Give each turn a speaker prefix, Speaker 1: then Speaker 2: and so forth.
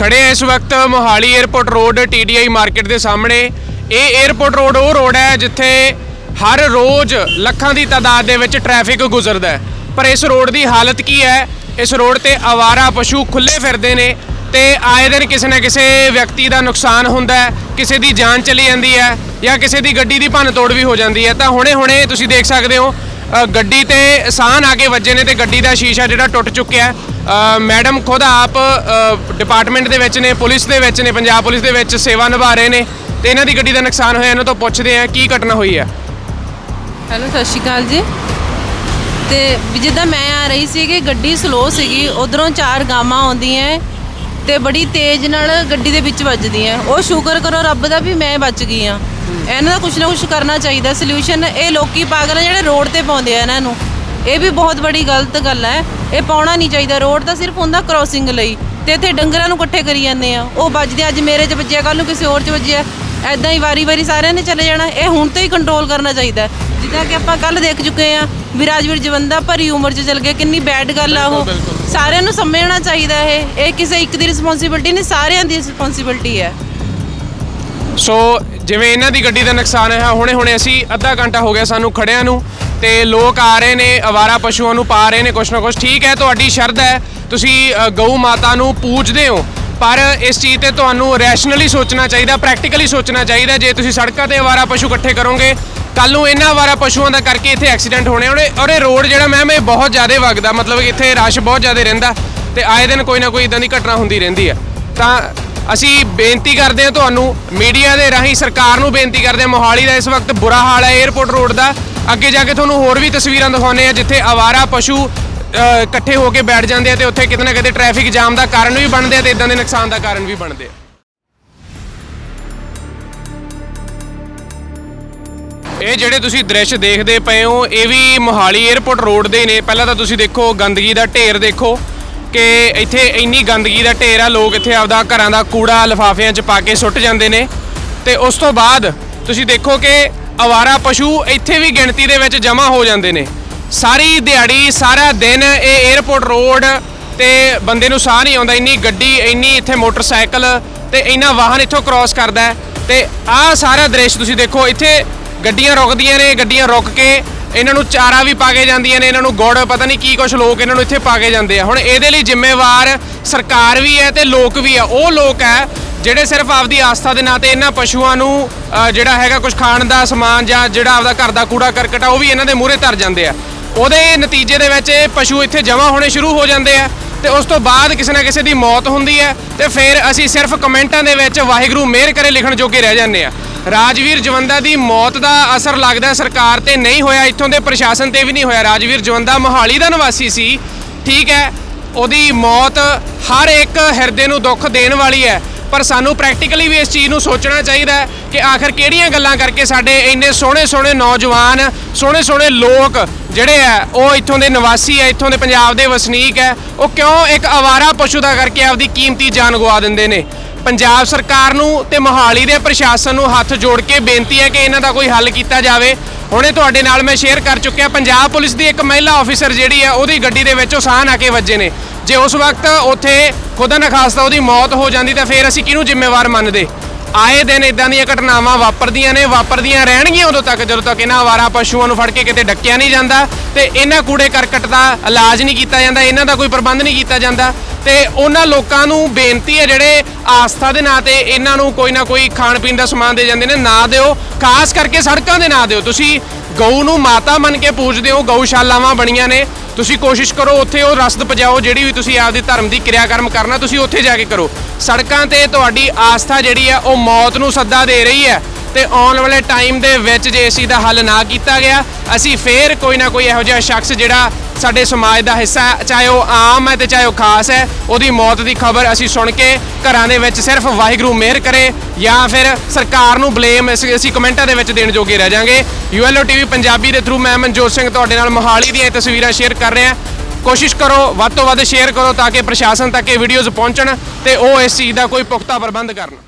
Speaker 1: ਖੜੇ ਆ ਇਸ ਵਕਤ Mohali airport road TDI market ਦੇ ਸਾਹਮਣੇ। ਇਹ 에ਅਰਪੋਰਟ ਰੋਡ ਉਹ ਰੋਡ ਹੈ ਜਿੱਥੇ ਹਰ ਰੋਜ਼ ਲੱਖਾਂ ਦੀ ਤਾਦਾਦ ਦੇ ਵਿੱਚ ਟ੍ਰੈਫਿਕ ਗੁਜ਼ਰਦਾ ਹੈ। ਪਰ ਇਸ ਰੋਡ ਦੀ ਹਾਲਤ ਕੀ ਹੈ? ਇਸ ਰੋਡ ਤੇ ਆਵਾਰਾ ਪਸ਼ੂ ਖੁੱਲੇ ਫਿਰਦੇ ਨੇ ਤੇ ਆਏ ਦਿਨ ਕਿਸੇ ਨਾ ਕਿਸੇ ਵਿਅਕਤੀ ਦਾ ਨੁਕਸਾਨ ਹੁੰਦਾ ਹੈ, ਕਿਸੇ ਦੀ ਜਾਨ ਚਲੀ ਜਾਂਦੀ ਹੈ ਜਾਂ ਕਿਸੇ ਦੀ ਗੱਡੀ ਦੀ ਭੰਨ ਤੋੜ ਵੀ ਹੋ ਜਾਂਦੀ ਹੈ। ਤਾਂ ਹੁਣੇ ਹੁਣੇ ਤੁਸੀਂ ਦੇਖ ਸਕਦੇ ਹੋ ਗੱਡੀ ਤੇ ਸਾਨ ਆ ਕੇ ਵੱਜੇ ਨੇ ਤੇ ਗੱਡੀ ਦਾ ਸ਼ੀਸ਼ਾ ਜਿਹੜਾ ਟੁੱਟ ਚੁੱਕਿਆ ਮੈਡਮ ਖੁਦ ਆਪ ਡਿਪਾਰਟਮੈਂਟ ਦੇ ਵਿੱਚ ਨੇ, ਪੁਲਿਸ ਦੇ ਵਿੱਚ ਨੇ, ਪੰਜਾਬ ਪੁਲਿਸ ਦੇ ਵਿੱਚ ਸੇਵਾ ਨਿਭਾ ਰਹੇ ਨੇ। ਤੇ ਇਹਨਾਂ ਦੀ ਗੱਡੀ ਦਾ ਨੁਕਸਾਨ ਹੋਇਆ, ਇਹਨਾਂ ਤੋਂ ਪੁੱਛਦੇ ਆ ਕੀ ਘਟਨਾ ਹੋਈ ਹੈ।
Speaker 2: ਹੈਲੋ, ਸਤਿ ਸ਼੍ਰੀ ਅਕਾਲ ਜੀ। ਤੇ ਵੀ ਜਿੱਦਾਂ ਮੈਂ ਆ ਰਹੀ ਸੀ ਕਿ ਗੱਡੀ ਸਲੋ ਸੀਗੀ, ਉਧਰੋਂ ਚਾਰ ਗਾਵਾਂ ਆਉਂਦੀਆਂ ਤੇ ਬੜੀ ਤੇਜ਼ ਨਾਲ ਗੱਡੀ ਦੇ ਵਿੱਚ ਵੱਜਦੀਆਂ ਉਹ ਸ਼ੁਕਰ ਕਰੋ, ਰੱਬ ਦਾ ਵੀ ਮੈਂ ਬਚ ਗਈ ਆ ਇਹਨਾਂ ਦਾ ਕੁਝ ਨਾ ਕੁਝ ਕਰਨਾ ਚਾਹੀਦਾ ਸੋਲੂਸ਼ਨ ਇਹ ਲੋਕੀ ਪਾਗਲ ਆ ਜਿਹੜੇ ਰੋਡ ਤੇ ਪਾਉਂਦੇ ਆ ਇਹਨਾਂ ਨੂੰ। ਇਹ ਵੀ ਬਹੁਤ ਬੜੀ ਗਲਤ ਗੱਲ ਹੈ ਇਹ ਪਾਉਣਾ ਨਹੀਂ ਚਾਹੀਦਾ। ਰੋਡ ਤਾਂ ਸਿਰਫ ਹੁੰਦਾ ਕ੍ਰੋਸਿੰਗ ਲਈ ਤੇ ਇੱਥੇ ਡੰਗਰਾਂ ਨੂੰ ਇਕੱਠੇ ਕਰੀ ਜਾਂਦੇ ਆ। ਉਹ ਵੱਜਦੇ ਅੱਜ ਮੇਰੇ 'ਚ ਵੱਜਿਆ ਕੱਲ ਨੂੰ ਕਿਸੇ ਹੋਰ 'ਚ ਵੱਜਿਆ। ਐਦਾਂ ਹੀ ਵਾਰੀ-ਵਾਰੀ ਸਾਰਿਆਂ ਨੇ ਚਲੇ ਜਾਣਾ। ਇਹ ਹੁਣ ਤੋਂ ਹੀ ਕੰਟਰੋਲ ਕਰਨਾ ਚਾਹੀਦਾ। ਜਿੱਦਾਂ ਕਿ ਆਪਾਂ ਕੱਲ ਦੇਖ ਚੁੱਕੇ ਆ ਵੀ ਰਾਜਵੀਰ ਜਵੰਦਾ ਭਰੀ ਉਮਰ 'ਚ ਚਲ ਗਿਆ ਕਿੰਨੀ ਬੈਡ ਗੱਲ ਆ ਉਹ। ਸਾਰਿਆਂ ਨੂੰ ਸਮਝਣਾ ਚਾਹੀਦਾ ਇਹ। ਇਹ ਕਿਸੇ ਇੱਕ ਦੀ ਰਿਸਪੌਂਸਿਬਿਲਟੀ ਨਹੀਂ ਸਾਰਿਆਂ ਦੀ ਰਿਸਪੌਂਸਿਬਿਲਟੀ ਹੈ।
Speaker 1: ਸੋ ਜਿਵੇਂ ਇਹਨਾਂ ਦੀ ਗੱਡੀ ਦਾ ਨੁਕਸਾਨ ਹੈ ਹੁਣੇ ਹੁਣੇ ਅਸੀਂ ਅੱਧਾ ਘੰਟਾ ਹੋ ਗਿਆ ਸਾਨੂੰ ਖੜਿਆਂ ਨੂੰ ਤੇ ਲੋਕ ਆ ਰਹੇ ਨੇ ਅਵਾਰਾ ਪਸ਼ੂਆਂ ਨੂੰ ਪਾ ਰਹੇ ਨੇ ਕੁਛ ਨਾ ਕੁਛ। ਠੀਕ ਹੈ ਤੁਹਾਡੀ ਸ਼ਰਧਾ ਹੈ ਤੁਸੀਂ ਅ, ਗਊ ਮਾਤਾ ਨੂੰ ਪੂਜਦੇ ਹੋ ਪਰ ਇਸ ਚੀਜ਼ ਤੇ ਤੁਹਾਨੂੰ ਰੈਸ਼ਨਲੀ ਸੋਚਣਾ ਚਾਹੀਦਾ ਪ੍ਰੈਕਟੀਕਲੀ ਸੋਚਣਾ ਚਾਹੀਦਾ ਜੇ ਤੁਸੀਂ ਸੜਕਾਂ ਤੇ ਅਵਾਰਾ ਪਸ਼ੂ ਇਕੱਠੇ ਕਰੋਗੇ ਕੱਲ ਨੂੰ ਇਹਨਾਂ ਅਵਾਰਾ ਪਸ਼ੂਆਂ ਦਾ ਕਰਕੇ ਇੱਥੇ ਐਕਸੀਡੈਂਟ ਹੋਣੇ ਔਰ ਔਰ ਇਹ ਰੋਡ ਜਿਹੜਾ ਮੈਮ ਇਹ ਬਹੁਤ ਜ਼ਿਆਦਾ ਵਗਦਾ ਮਤਲਬ ਕਿ ਇੱਥੇ ਰਸ਼ ਬਹੁਤ ਜ਼ਿਆਦਾ ਰਹਿੰਦਾ ਤੇ ਆਏ ਦਿਨ ਕੋਈ ਨਾ ਕੋਈ ਇਦਾਂ ਦੀ ਘਟਨਾ ਹੁੰਦੀ ਰਹਿੰਦੀ ਹੈ। ਤਾਂ ਅਸੀਂ ਬੇਨਤੀ ਕਰਦੇ ਹਾਂ ਤੁਹਾਨੂੰ, ਮੀਡੀਆ ਦੇ ਰਾਹੀਂ ਸਰਕਾਰ ਨੂੰ ਬੇਨਤੀ ਕਰਦੇ ਹਾਂ, ਮੋਹਾਲੀ ਦਾ ਇਸ ਵਕਤ ਬੁਰਾ ਹਾਲ ਹੈ 에ਅਰਪੋਰਟ ਰੋਡ ਦਾ। ਅੱਗੇ ਜਾ ਕੇ ਤੁਹਾਨੂੰ ਹੋਰ ਵੀ ਤਸਵੀਰਾਂ ਦਿਖਾਉਂਦੇ ਆ ਜਿੱਥੇ ਆਵਾਰਾ ਪਸ਼ੂ ਇਕੱਠੇ ਹੋ ਕੇ ਬੈਠ ਜਾਂਦੇ ਆ ਤੇ ਉੱਥੇ ਕਿਤੇ ਨਾ ਕਿਤੇ ਟ੍ਰੈਫਿਕ ਜਾਮ ਦਾ ਕਾਰਨ ਵੀ ਬਣਦੇ ਆ ਤੇ ਇਦਾਂ ਦੇ ਨੁਕਸਾਨ ਦਾ ਕਾਰਨ ਵੀ ਬਣਦੇ ਆ। ਇਹ ਜਿਹੜੇ ਤੁਸੀਂ ਦ੍ਰਿਸ਼ ਦੇਖਦੇ ਪਏ ਹੋ, ਇਹ ਵੀ ਮੋਹਾਲੀ 에ਅਰਪੋਰਟ ਰੋਡ ਦੇ ਨੇ। ਪਹਿਲਾਂ ਤਾਂ ਤੁਸੀਂ ਦੇਖੋ, ਗੰਦਗੀ ਦਾ ਢੇਰ ਦੇਖੋ। ਕਿ ਇੱਥੇ ਇੰਨੀ ਗੰਦਗੀ ਦਾ ਢੇਰ ਆ, ਲੋਕ ਇੱਥੇ ਆਪਦਾ ਘਰਾਂ ਦਾ ਕੂੜਾ ਲਿਫਾਫਿਆਂ 'ਚ ਪਾ ਕੇ ਸੁੱਟ ਜਾਂਦੇ ਨੇ। ਤੇ ਉਸ ਤੋਂ ਬਾਅਦ ਤੁਸੀਂ ਦੇਖੋ ਕਿ ਅਵਾਰਾ ਪਸ਼ੂ ਇੱਥੇ ਵੀ ਗਿਣਤੀ ਦੇ ਵਿੱਚ ਜਮ੍ਹਾਂ ਹੋ ਜਾਂਦੇ ਨੇ। ਸਾਰੀ ਦਿਹਾੜੀ, ਸਾਰਾ ਦਿਨ ਇਹ 에ਅਰਪੋਰਟ ਰੋਡ ਤੇ ਬੰਦੇ ਨੂੰ ਸਾਹ ਨਹੀਂ ਆਉਂਦਾ, ਇੰਨੀ ਗੱਡੀ, ਇੰਨੀ ਇੱਥੇ ਮੋਟਰਸਾਈਕਲ ਤੇ ਇੰਨਾ ਵਾਹਨ ਇੱਥੋਂ ਕ੍ਰਾਸ ਕਰਦਾ ਹੈ। ਤੇ ਆਹ ਸਾਰਾ ਦ੍ਰਿਸ਼ ਤੁਸੀਂ ਦੇਖੋ, ਇੱਥੇ ਗੱਡੀਆਂ ਰੁਕਦੀਆਂ ਨੇ, ਗੱਡੀਆਂ ਰੁਕ ਕੇ ਇਹਨਾਂ ਨੂੰ ਚਾਰਾ ਵੀ ਪਾ ਕੇ ਜਾਂਦੀਆਂ ਨੇ ਇਹਨਾਂ ਨੂੰ ਗੁੜ ਪਤਾ ਨਹੀਂ ਕੀ ਕੁਝ ਲੋਕ ਇਹਨਾਂ ਨੂੰ ਇੱਥੇ ਪਾ ਕੇ ਜਾਂਦੇ ਆ। ਹੁਣ ਇਹਦੇ ਲਈ ਜ਼ਿੰਮੇਵਾਰ ਸਰਕਾਰ ਵੀ ਹੈ ਤੇ ਲੋਕ ਵੀ ਆ। ਉਹ ਲੋਕ ਹੈ ਜਿਹੜੇ ਸਿਰਫ ਆਪਦੀ ਆਸਥਾ ਦੇ ਨਾਂ ਤੇ ਇਹਨਾਂ ਪਸ਼ੂਆਂ ਨੂੰ ਅ, ਜਿਹੜਾ ਹੈਗਾ ਕੁਝ ਖਾਣ ਦਾ ਸਮਾਨ ਜਾਂ ਜਿਹੜਾ ਆਪਦਾ ਘਰ ਦਾ ਕੂੜਾ ਕਰਕਟ ਆ ਉਹ ਵੀ ਇਹਨਾਂ ਦੇ ਮੂਹਰੇ ਧਰ ਜਾਂਦੇ ਆ। ਉਹਦੇ ਨਤੀਜੇ ਦੇ ਵਿੱਚ ਇਹ ਪਸ਼ੂ ਇੱਥੇ ਜਮ੍ਹਾਂ ਹੋਣੇ ਸ਼ੁਰੂ ਹੋ ਜਾਂਦੇ ਆ ਤੇ ਉਸ ਤੋਂ ਬਾਅਦ ਕਿਸੇ ਨਾ ਕਿਸੇ ਦੀ ਮੌਤ ਹੁੰਦੀ ਹੈ ਤੇ ਫਿਰ ਅਸੀਂ ਸਿਰਫ ਕਮੈਂਟਾਂ ਦੇ ਵਿੱਚ ਵਾਹਿਗੁਰੂ ਮਿਹਰ ਕਰੇ ਲਿਖਣ ਜੋਗੇ ਰਹਿ ਜਾਂਦੇ ਆ। ਰਾਜਵੀਰ ਜਵੰਦਾ ਦੀ ਮੌਤ ਦਾ ਅਸਰ ਲੱਗਦਾ ਸਰਕਾਰ ਤੇ ਨਹੀਂ ਹੋਇਆ। ਇੱਥੋਂ ਦੇ ਪ੍ਰਸ਼ਾਸਨ ਤੇ ਵੀ ਨਹੀਂ ਹੋਇਆ। ਰਾਜਵੀਰ ਜਵੰਦਾ ਮੋਹਾਲੀ ਦਾ ਨਿਵਾਸੀ ਸੀ। ਠੀਕ ਹੈ, ਉਹਦੀ ਮੌਤ ਹਰ ਇੱਕ ਹਿਰਦੇ ਨੂੰ ਦੁੱਖ ਦੇਣ ਵਾਲੀ ਹੈ। ਪਰ ਸਾਨੂੰ ਪ੍ਰੈਕਟੀਕਲੀ ਵੀ ਇਸ ਚੀਜ਼ ਨੂੰ ਸੋਚਣਾ ਚਾਹੀਦਾ ਕਿ ਆਖਰ ਕਿਹੜੀਆਂ ਗੱਲਾਂ ਕਰਕੇ ਸਾਡੇ ਇੰਨੇ ਸੋਹਣੇ ਸੋਹਣੇ ਨੌਜਵਾਨ ਸੋਹਣੇ ਸੋਹਣੇ ਲੋਕ ਜਿਹੜੇ ਆ ਉਹ ਇੱਥੋਂ ਦੇ ਨਿਵਾਸੀ ਆ ਇੱਥੋਂ ਦੇ ਪੰਜਾਬ ਦੇ ਵਸਨੀਕ ਹੈ, ਉਹ ਕਿਉਂ ਇੱਕ ਆਵਾਰਾ ਪਸ਼ੂ ਦਾ ਕਰਕੇ ਆਪਦੀ ਕੀਮਤੀ ਜਾਨ ਗਵਾ ਦਿੰਦੇ ਨੇ? ਪੰਜਾਬ ਸਰਕਾਰ ਨੂੰ ਤੇ ਮੋਹਾਲੀ ਦੇ ਪ੍ਰਸ਼ਾਸਨ ਨੂੰ ਹੱਥ ਜੋੜ ਕੇ ਬੇਨਤੀ ਹੈ ਕਿ ਇਹਨਾਂ ਦਾ ਕੋਈ ਹੱਲ ਕੀਤਾ ਜਾਵੇ। ਹੁਣੇ ਤੁਹਾਡੇ ਨਾਲ ਮੈਂ ਸ਼ੇਅਰ ਕਰ ਚੁੱਕਿਆ, ਪੰਜਾਬ ਪੁਲਿਸ ਦੀ ਇੱਕ ਮਹਿਲਾ ਆਫੀਸਰ ਜਿਹੜੀ ਹੈ, ਉਹਦੀ ਗੱਡੀ ਦੇ ਵਿੱਚ ਉਹ ਸਾਹ ਆ ਕੇ ਵੱਜੇ ਨੇ। ਜੇ ਉਸ ਵਕਤ ਉੱਥੇ ਖੁਦਾ ਨਾ ਖਾਸਤਾ ਉਹਦੀ ਮੌਤ ਹੋ ਜਾਂਦੀ ਤਾਂ ਫਿਰ ਅਸੀਂ ਕਿਹਨੂੰ ਜ਼ਿੰਮੇਵਾਰ ਮੰਨਦੇ? ਆਏ ਦਿਨ ਇਦਾਂ ਦੀਆਂ ਘਟਨਾਵਾਂ ਵਾਪਰਦੀਆਂ ਨੇ, ਵਾਪਰਦੀਆਂ ਰਹਿਣਗੀਆਂ ਉਦੋਂ ਤੱਕ, ਜਦੋਂ ਤੱਕ ਇਹਨਾਂ ਆਵਾਰਾ ਪਸ਼ੂਆਂ ਨੂੰ ਫੜ ਕੇ ਕਿਤੇ ਡੱਕਿਆ ਨਹੀਂ ਜਾਂਦਾ ਤੇ ਇਹਨਾਂ ਕੂੜੇ ਕਰਕਟ ਦਾ ਇਲਾਜ ਨਹੀਂ ਕੀਤਾ ਜਾਂਦਾ, ਇਹਨਾਂ ਦਾ ਕੋਈ ਪ੍ਰਬੰਧ ਨਹੀਂ ਕੀਤਾ ਜਾਂਦਾ। ਤੇ ਉਹਨਾਂ ਲੋਕਾਂ ਨੂੰ ਬੇਨਤੀ ਹੈ ਜਿਹੜੇ ਆਸਥਾ ਦੇ ਨਾਂ ਤੇ ਇਹਨਾਂ ਨੂੰ ਕੋਈ ਨਾ ਕੋਈ ਖਾਣ ਪੀਣ ਦਾ ਸਮਾਨ ਦੇ ਜਾਂਦੇ ਨੇ, ਨਾ ਦਿਓ। ਖਾਸ ਕਰਕੇ ਸੜਕਾਂ ਦੇ ਨਾਂ ਦਿਓ। ਤੁਸੀਂ ਗਊ ਨੂੰ ਮਾਤਾ ਮੰਨ ਕੇ ਪੂਜਦੇ ਹੋ, ਗਊਸ਼ਾਲਾਵਾਂ ਬਣੀਆਂ ਨੇ। ਤੁਸੀਂ ਕੋਸ਼ਿਸ਼ ਕਰੋ, ਉੱਥੇ ਉਹ ਰਸਦ ਪਜਾਓ, ਜਿਹੜੀ ਵੀ ਤੁਸੀਂ ਆਪਦੇ ਧਰਮ ਦੀ ਕਿਰਿਆ ਕਰਮ ਕਰਨਾ, ਤੁਸੀਂ ਉੱਥੇ ਜਾ ਕੇ ਕਰੋ। ਸੜਕਾਂ ਤੇ ਤੁਹਾਡੀ ਆਸਥਾ ਜਿਹੜੀ ਆ ਉਹ ਮੌਤ ਨੂੰ ਸੱਦਾ ਦੇ ਰਹੀ ਹੈ। ਤੇ ਆਉਣ ਵਾਲੇ ਟਾਈਮ ਦੇ ਵਿੱਚ ਜੇ ਇਸ ਚੀਜ਼ ਦਾ ਹੱਲ ਨਾ ਕੀਤਾ ਗਿਆ, ਅਸੀਂ ਫੇਰ ਕੋਈ ਨਾ ਕੋਈ ਇਹੋ ਜਿਹਾ ਸ਼ਖਸ ਜਿਹੜਾ ਸਾਡੇ ਸਮਾਜ ਦਾ ਹਿੱਸਾ ਹੈ, ਚਾਹੇ ਉਹ ਆਮ ਹੈ ਤੇ ਚਾਹੇ ਉਹ ਖਾਸ ਹੈ ਉਹਦੀ ਮੌਤ ਦੀ ਖਬਰ ਅਸੀਂ ਸੁਣ ਕੇ ਘਰਾਂ ਦੇ ਵਿੱਚ ਸਿਰਫ ਵਾਹਿਗੁਰੂ ਮਿਹਰ ਕਰੇ ਜਾਂ ਫਿਰ ਸਰਕਾਰ ਨੂੰ ਬਲੇਮ ਅਸੀਂ ਅਸੀਂ ਕਮੈਂਟਾਂ ਦੇ ਵਿੱਚ ਦੇਣ ਜੋਗੇ ਰਹਿ ਜਾਾਂਗੇ। ਯੂਐਲਓ ਟੀਵੀ ਪੰਜਾਬੀ ਦੇ ਥਰੂ ਮੈਂ ਮਨਜੋਤ ਸਿੰਘ ਤੁਹਾਡੇ ਨਾਲ ਮੋਹਾਲੀ ਦੀਆਂ ਇਹ ਤਸਵੀਰਾਂ ਸ਼ੇਅਰ ਕਰ ਰਿਹਾ। ਕੋਸ਼ਿਸ਼ ਕਰੋ ਵੱਧ ਤੋਂ ਵੱਧ ਸ਼ੇਅਰ ਕਰੋ ਤਾਂ ਕਿ ਪ੍ਰਸ਼ਾਸਨ ਤੱਕ ਇਹ ਵੀਡੀਓਜ਼ ਪਹੁੰਚਣ ਤੇ ਉਹ ਇਸ ਚੀਜ਼ ਦਾ ਕੋਈ ਪੁਖਤਾ ਪ੍ਰਬੰਧ ਕਰਨ।